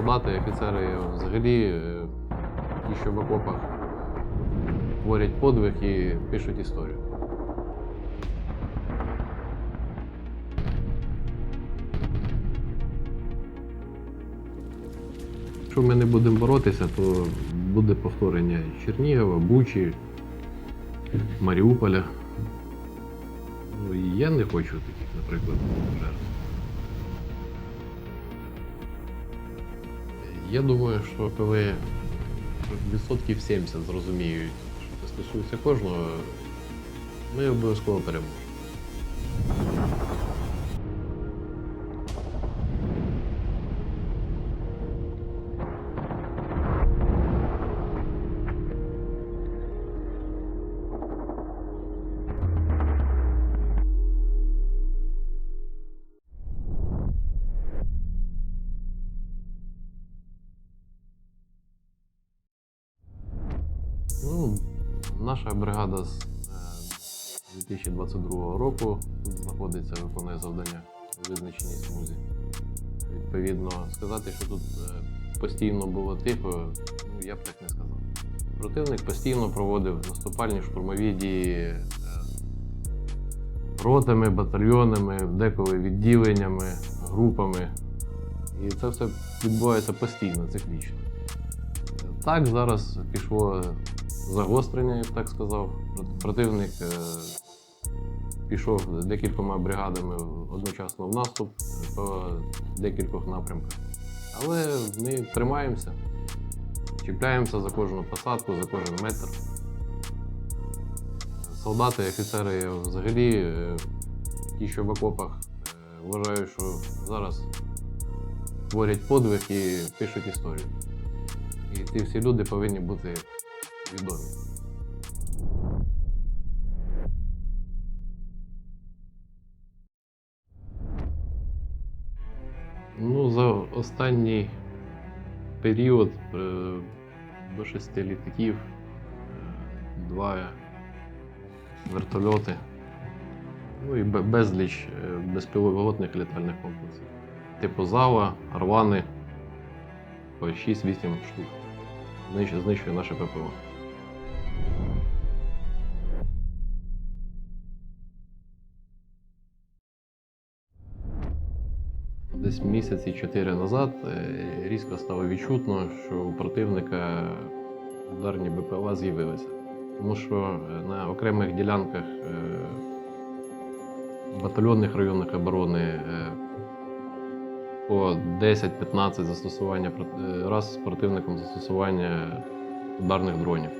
солдати, офіцери взагалі, е, ті, що в окопах творять подвиг і пишуть історію. Якщо ми не будемо боротися, то буде повторення Чернігова, Бучі, Маріуполя. Ну, я не хочу таких, наприклад, жертв. Я думаю, що коли відсотків 70 зрозуміють, що це стосується кожного, ми обов'язково переможемо. Ну, наша бригада з е, 2022 року тут знаходиться, виконує завдання у визначеній смузі. Відповідно, сказати, що тут е, постійно було тихо, ну я б так не сказав. Противник постійно проводив наступальні штурмові дії е, ротами, батальйонами, деколи відділеннями, групами. І це все відбувається постійно, циклічно. Так, зараз пішло загострення, я б так сказав. Противник е, пішов декількома бригадами одночасно в наступ по декількох напрямках. Але ми тримаємося, чіпляємося за кожну посадку, за кожен метр. Солдати, офіцери взагалі, е, ті, що в окопах, е, вважаю, що зараз творять подвиг і пишуть історію. І ті всі люди повинні бути відомі. Ну, за останній період е, до шести літаків, е, два вертольоти, ну і безліч е, безпілотних літальних комплексів. Типу Зава, Арвани, по 6-8 штук. Знищує наше ППО. Десь місяці чотири назад е, різко стало відчутно, що у противника ударні БПЛА з'явилися. Тому що е, на окремих ділянках е, батальйонних районах оборони по 10-15 застосування раз з противником застосування ударних дронів.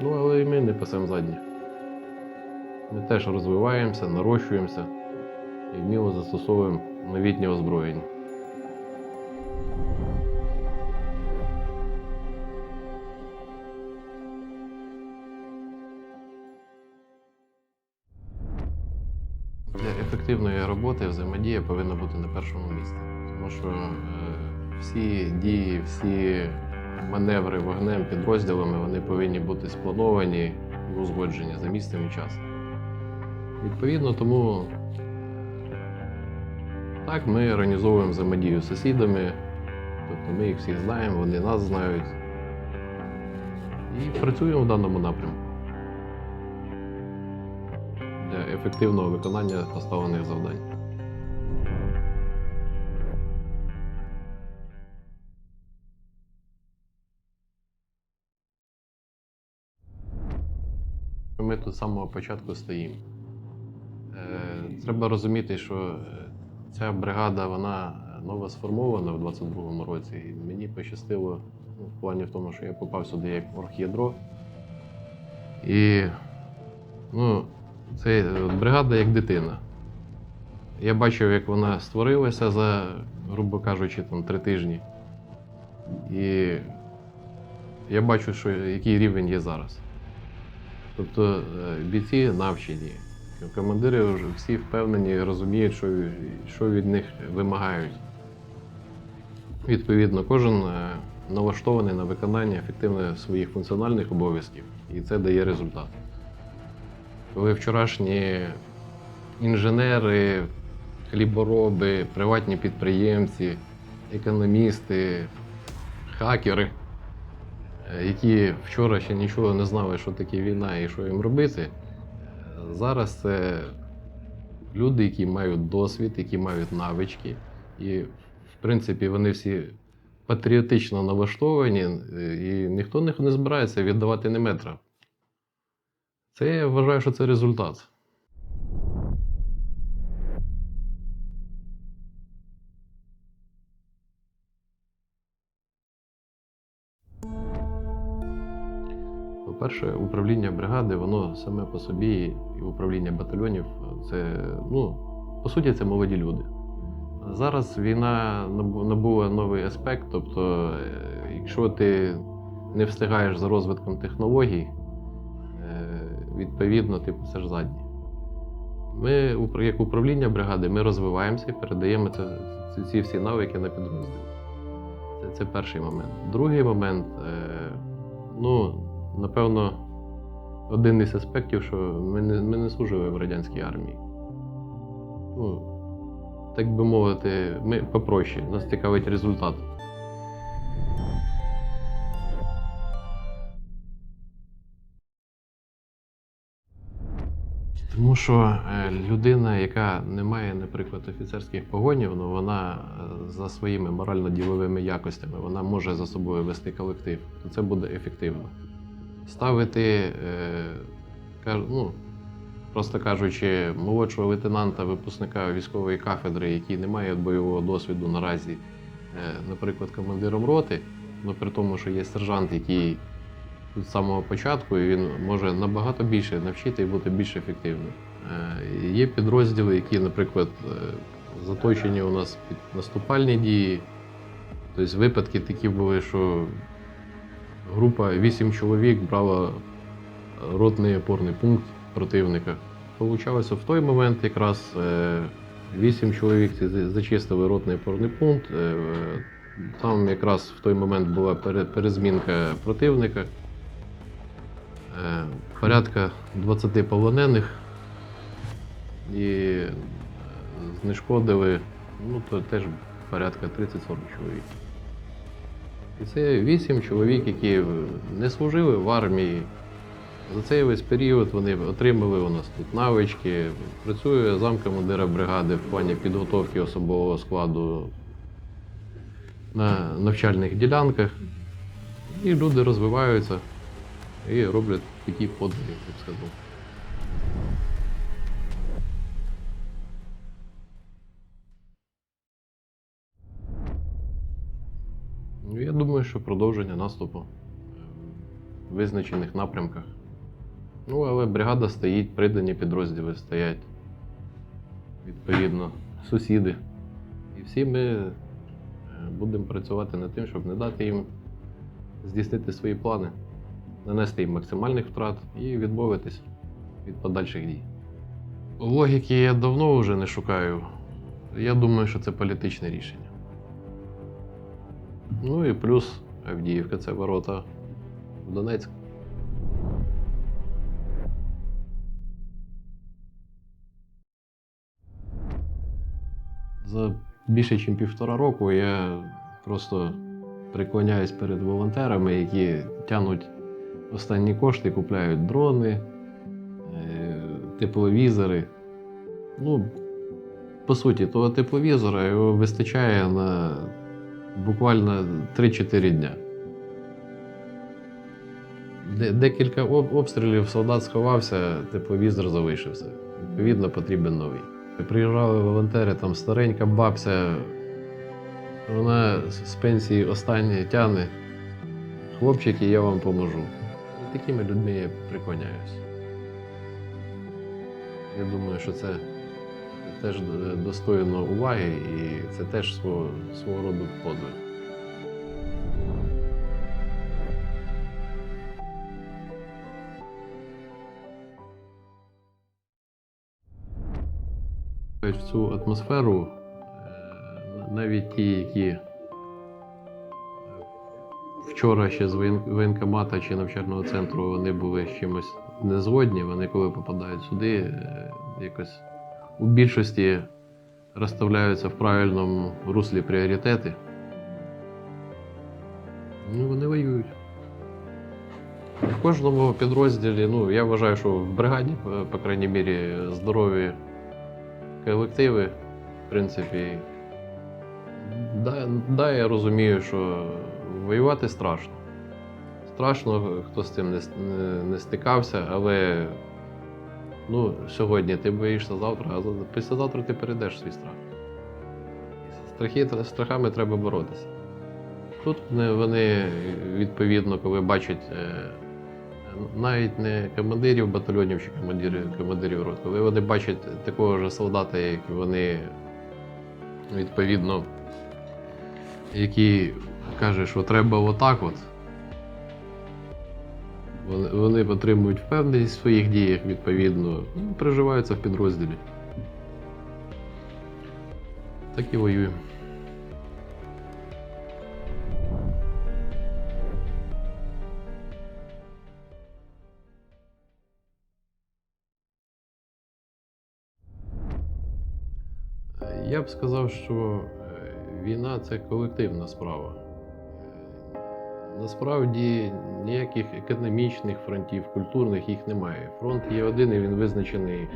Ну, але і ми не пасемо задні. Ми теж розвиваємося, нарощуємося і вміло застосовуємо новітнє озброєння. Для ефективної роботи взаємодія повинна бути на першому місці. Тому що е, всі дії, всі маневри вогнем, підрозділами вони повинні бути сплановані і узгоджені за місцем і часом. Відповідно, тому так ми організовуємо взаємодію з сусідами, тобто ми їх всіх знаємо, вони нас знають. І працюємо в даному напрямку для ефективного виконання поставлених завдань. Ми тут з самого початку стоїмо. Е, Треба розуміти, що е, ця бригада вона нова сформована в 22-му році. І мені пощастило ну, в плані в тому, що я попав сюди як орг'ядро. І ну, це е, бригада як дитина. Я бачив, як вона створилася за, грубо кажучи, там, три тижні. І я бачу, що, який рівень є зараз. Тобто е, бійці навчені, командири вже всі впевнені, і розуміють, що, що від них вимагають. Відповідно, кожен е, налаштований на виконання ефективно своїх функціональних обов'язків, і це дає результат. Коли вчорашні інженери, хлібороби, приватні підприємці економісти, хакери, е, які вчора ще нічого не знали, що таке війна і що їм робити. Зараз це люди, які мають досвід, які мають навички, і, в принципі, вони всі патріотично налаштовані, і ніхто не не збирається віддавати не метра. Це я вважаю, що це результат. По-перше, управління бригади, воно саме по собі, і управління батальйонів, це, ну, по суті, це молоді люди. Зараз війна набула новий аспект, тобто, е, якщо ти не встигаєш за розвитком технологій, е, відповідно, ти пасеш задні. Ми, як управління бригади, ми розвиваємося і передаємо ці, ці всі навики на підрозділ. Це, це перший момент. Другий момент, е, ну, напевно, один із аспектів, що ми не, ми не служили в радянській армії. Ну, так би мовити, ми попроще, нас цікавить результат. Тому що е, людина, яка не має, наприклад, офіцерських погонів, ну вона е, за своїми морально-діловими якостями вона може за собою вести колектив, то це буде ефективно. Ставити, е, ну, просто кажучи, молодшого лейтенанта, випускника військової кафедри, який не має бойового досвіду наразі, е, наприклад, командиром роти, ну при тому, що є сержант, який з самого початку, і він може набагато більше навчити і бути більш ефективним. Е, Є підрозділи, які, наприклад, заточені у нас під наступальні дії. Тобто випадки такі були, що група 8 чоловік брала ротний опорний пункт противника. Получалося в той момент якраз 8 чоловік зачистили ротний опорний пункт. е, Там якраз в той момент була перезмінка противника. Е, Порядка 20 полонених і е, знешкодили ну, то теж порядка 30-40 чоловік. І це 8 чоловік, які не служили в армії. За цей весь період вони отримали у нас тут навички. Працює замкомандира бригади в плані підготовки особового складу на навчальних ділянках. І люди розвиваються і роблять такі подвиги, я б сказав. Що продовження наступу е, в визначених напрямках. Ну, але бригада стоїть, придані підрозділи стоять. Відповідно, сусіди. І всі ми е, будемо працювати над тим, щоб не дати їм здійснити свої плани, нанести їм максимальних втрат і відмовитись від подальших дій. Логіки я давно вже не шукаю. Я думаю, що це політичне рішення. Ну і плюс Авдіївка це ворота в Донецьк. За більше ніж півтора року я просто преклоняюсь перед волонтерами, які тягнуть останні кошти, купляють дрони, е, тепловізори. Ну, по суті, того тепловізора його вистачає на буквально 3-4 дня. Декілька обстрілів солдат сховався, тепловізор залишився. Відповідно, потрібен новий. Приїжджали волонтери, там старенька бабця, вона з пенсії останнє тягне. Хлопчики, я вам поможу. І такими людьми я приклоняюсь. Я думаю, що це теж достойно уваги і це теж свого, свого роду подвиг. В цю атмосферу е, навіть ті, які е, вчора ще з воєнкомата чи навчального центру вони були з чимось незгодні, вони коли попадають сюди, е, якось у більшості розставляються в правильному руслі пріоритети. Ну, вони воюють. В кожному підрозділі, ну, я вважаю, що в бригаді, по- крайній мірі, здорові колективи, в принципі. Да, да, я розумію, що воювати страшно. Страшно, хто з цим не стикався, але ну, сьогодні ти боїшся завтра, а за- післязавтра ти перейдеш свій страх. Страхи, страхами треба боротися. Тут вони, вони відповідно, коли бачать е, навіть не командирів батальйонів чи командирів, командирів рот, коли вони бачать такого ж солдата, як вони відповідно, який каже, що треба отак от. Вони, вони отримують впевненість в своїх діях, відповідно, ну, переживаються в підрозділі. Так і воюємо. Я б сказав, що е, війна це колективна справа. Насправді ніяких економічних фронтів, культурних їх немає. Фронт є один і він визначений е,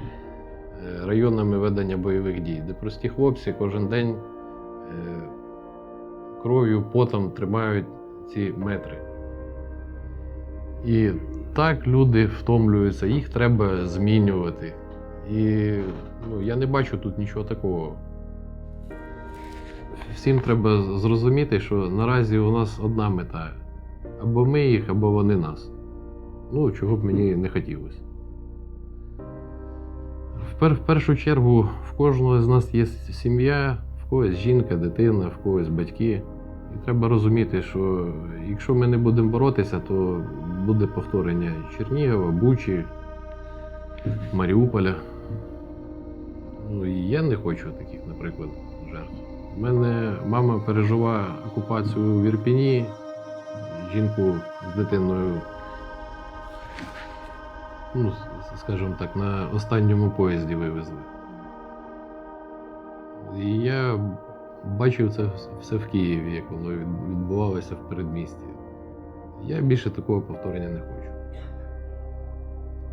районами ведення бойових дій, де прості хлопці кожен день е, кров'ю, потом тримають ці метри. І так люди втомлюються, їх треба змінювати. І ну, я не бачу тут нічого такого. Всім треба зрозуміти, що наразі у нас одна мета. Або ми їх, або вони нас. Ну, чого б мені не хотілося. В, першу чергу в кожного з нас є сім'я, в когось жінка, дитина, в когось батьки. І треба розуміти, що якщо ми не будемо боротися, то буде повторення Чернігова, Бучі, Маріуполя. Ну, і я не хочу таких, наприклад, жертв. У мене мама пережила окупацію в Ірпіні, жінку з дитиною, ну, скажімо так, на останньому поїзді вивезли. І я бачив це все в Києві, як воно відбувалося в передмісті. Я більше такого повторення не хочу.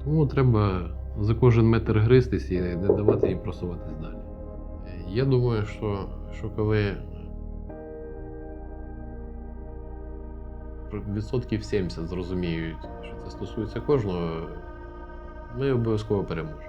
Тому треба за кожен метр гристись і не давати їм просуватись далі. Я думаю, що, що коли відсотків 70 зрозуміють, що це стосується кожного, ми обов'язково переможемо.